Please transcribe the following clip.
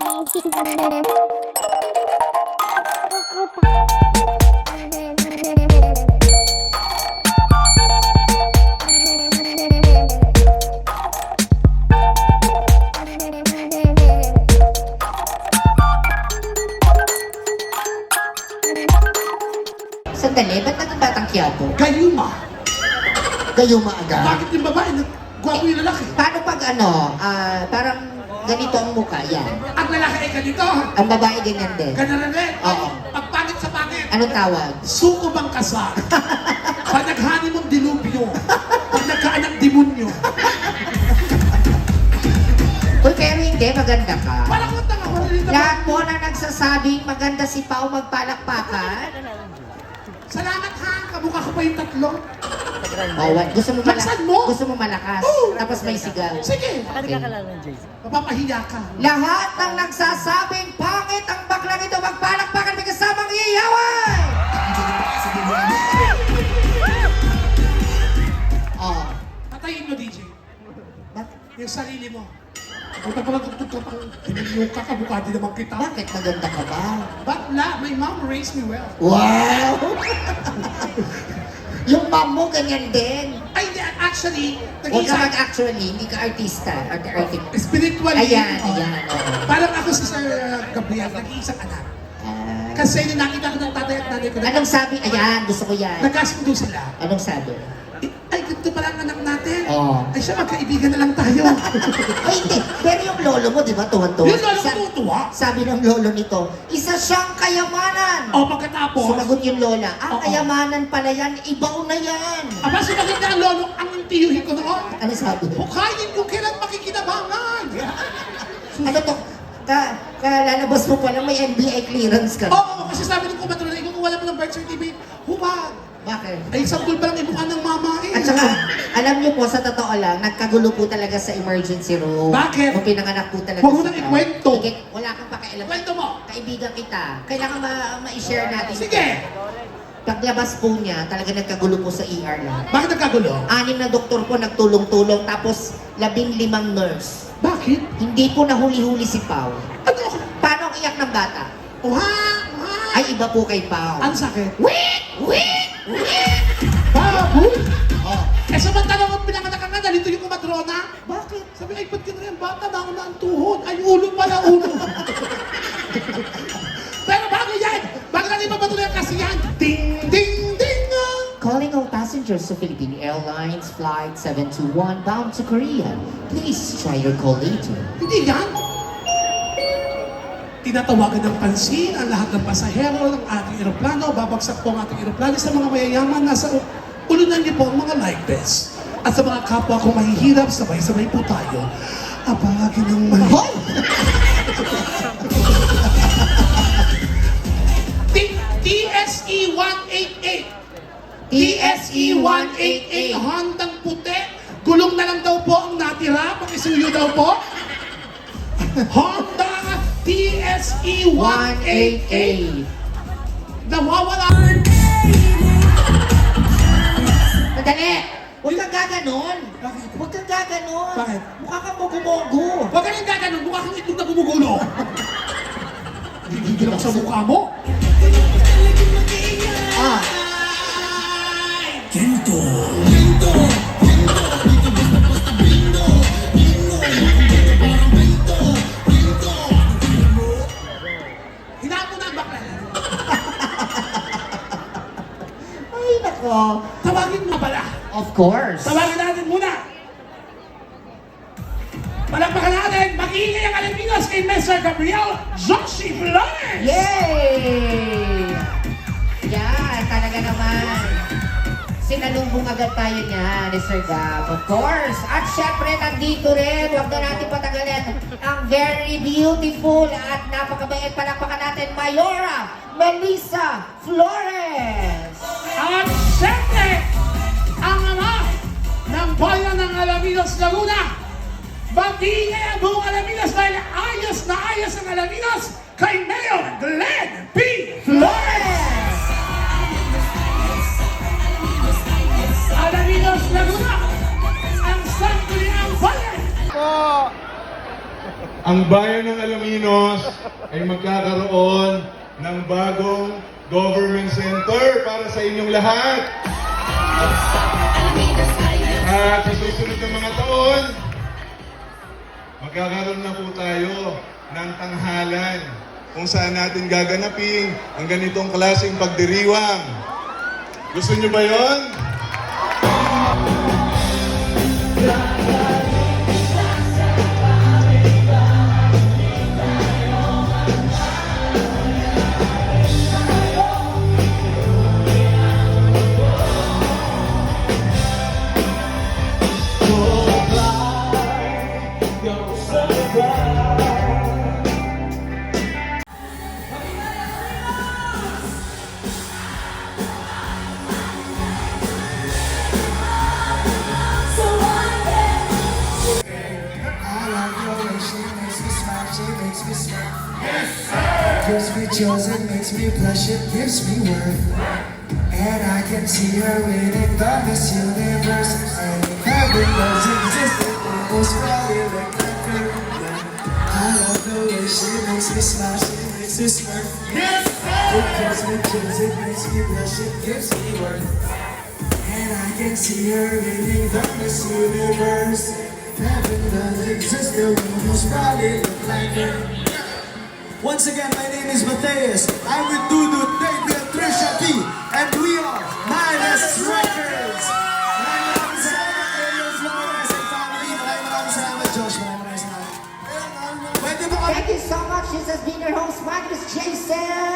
Sandali, ba't naging kiyapo? Gayuma. Gayo maaga. Bakit yung babae, gwapo yung lalaki? Paano pag ano, ah, parang ganito ang mukha, yan. Ang lalaki ay ganito. Ang babae ganyan din. Ganun rin. Oo. Pangit sa pangit. Anong tawag? Suko bang kasal? Pag naghani mong dilubyo. Pag nagkaanak demonyo. Uy, pero hindi, maganda ka. Parang ang tanga, naman. Lahat po na nagsasabing maganda si Pao magpalakpakan. Salamat ha, kamukha ko pa yung tatlo. Oh, what? Gusto mo malakas? Laksan mo! Gusto mo malakas? Oo. Tapos may sigaw. Sige, Okay. mapapahiya ka. Lahat ng nagsasabing pangit ang baklang ito magpalakpakan may kasamang iyaway! Oh. Patayin mo, DJ. Bak- Yung sarili mo. Kung ka pala tutug ka pang tinanyo ka, kamukha din naman kita. bakit maganda ka ba? But la, my mom raised me well. Wow! Yung mom mo ganyan din. Ay, hindi, actually, Huwag ka nag-iisa. mag-actually, hindi ka artista. Art artist. Spiritually. Ayan, oh. ayan, oo. Parang ako si Sir Gabriel, nag-iisang anak. Ah. Kasi nung nakita ko ng tatay at nanay ko, Anong sabi? Ayan, gusto ko yan. nagkasundo sila. Anong sabi? Eh, ganito pala ang anak natin. Oo. Ay siya, magkaibigan na lang tayo. Ay, hindi. Pero yung lolo mo, di ba, tuwan-tuwa? Yun lalo Sa- ko tutuwa. Sabi ng lolo nito, isa siyang kayamanan. O pagkatapos, Sumagot yung lola, ang Oo. kayamanan pala yan, ibaw na yan. aba sumagot na ang lolo, ang tiyuhin ko noon. Ano sabi? Hukayin kung kailan makikinabangan. Ano to? Ka, kalalabas mo pa lang may NBI clearance ka. Oo, kasi sabi ng kumatrona, ikaw kung wala mo ng birth certificate, huwag. Bakit? Ay, sampul pa lang imukha ng mama eh. At saka, alam niyo po, sa totoo lang, nagkagulo po talaga sa emergency room. Bakit? Nung pinanganak po talaga Huwag mo nang Pao. ikwento. Sige, wala kang pakialam. Kwento mo. Kaibigan kita. Kailangan ma- ma-share natin. Sige. Paglabas po niya, talaga nagkagulo po sa ER lang. Bakit nagkagulo? Anim na doktor po nagtulong-tulong, tapos labing limang nurse. Bakit? Hindi po nahuli-huli si Pao. Ano? Paano ang iyak ng bata? Uha! Uha! Ay, iba po kay Pao. Ang sakit. Wait! Wait! Wait! Baboy! Eh, samantalang ang pinanganak ka nga, nalito yung kumatrona. bakit? Sabi, ay, ba't ganun yan? Bata na ako na ang tuhod. Ay, ulo pala, ulo. Pero bago yan, bago natin mapatuloy ang kasiyahan, ding, ding, ding! ah. Calling all passengers to Philippine Airlines Flight 721 bound to Korea. Please try your call later. Hindi yan. Tinatawagan ng pansin ang lahat ng pasahero ng ating eroplano. Babagsak po ang ating eroplano sa mga mayayaman. Nasa niyo po ang mga life vests. At sa mga kapwa ko mahihirap, sabay-sabay po tayo. Abagin ng! T- TSE 188. TSE 188. Hondang puti. Gulong na lang daw po ang natira. Pakisuyo daw po. Honda TSE 188. 188. Nawawala. Madali! Huwag kang gaganon! Bakit? Huwag kang gaganon! Bakit? Mukha kang mogo-mogo! Huwag ka nang gaganon. Mukha kang itlog na gumugulo. Gigigil ako sa mukha mo. Ah, nako! Tawagin mo pala. Of course! Tawagin natin muna. Palakpakan natin. Mag-iingay ang Alaminos kay Mr. Gabriel Joshi Flores. Yay! Yan, talaga naman. Sinalubong agad tayo niya ni Sir Gab, of course. At syempre, nandito rin, huwag na natin patagalin, ang very beautiful at napakabait palakpakan natin, Mayora Melissa Flores. At siyempre, ang ama ng bayan ng Alaminos, Laguna. Mag-iingay ang buong Alaminos dahil ayos na ayos ang Alaminos kay Mayor Glenn P. Flores. Alaminos, Laguna, ang sangguniang bayan. ang bayan ng Alaminos ay magkakaroon ng bagong government center para sa inyong lahat. At sa susunod na mga taon, magkakaroon na po tayo ng tanghalan kung saan natin gaganapin ang ganitong klaseng pagdiriwang. Gusto nyo ba yon? I she makes me smile, she makes me smile. yes Gives me chills, it makes me blush, it gives me worth. And I can see her winning the Miss Universe. And heaven does exist, it was probably like that girl. I love the way she makes me smile, she makes me smile. It gives me chills, it makes me blush, it gives me worth. And I can see her winning the Miss Universe. Heaven does exist, the world was probably look like her. Once again, my name is Mateus. I'm with Dudu, David, and Trisha P. And we are Minus Records. Maraming maraming salamat, Ariel Flores and family. Maraming maraming salamat, Josh. Maraming maraming salamat. Pwede ba kami Thank you so much. This has been your host, Magnus Jason.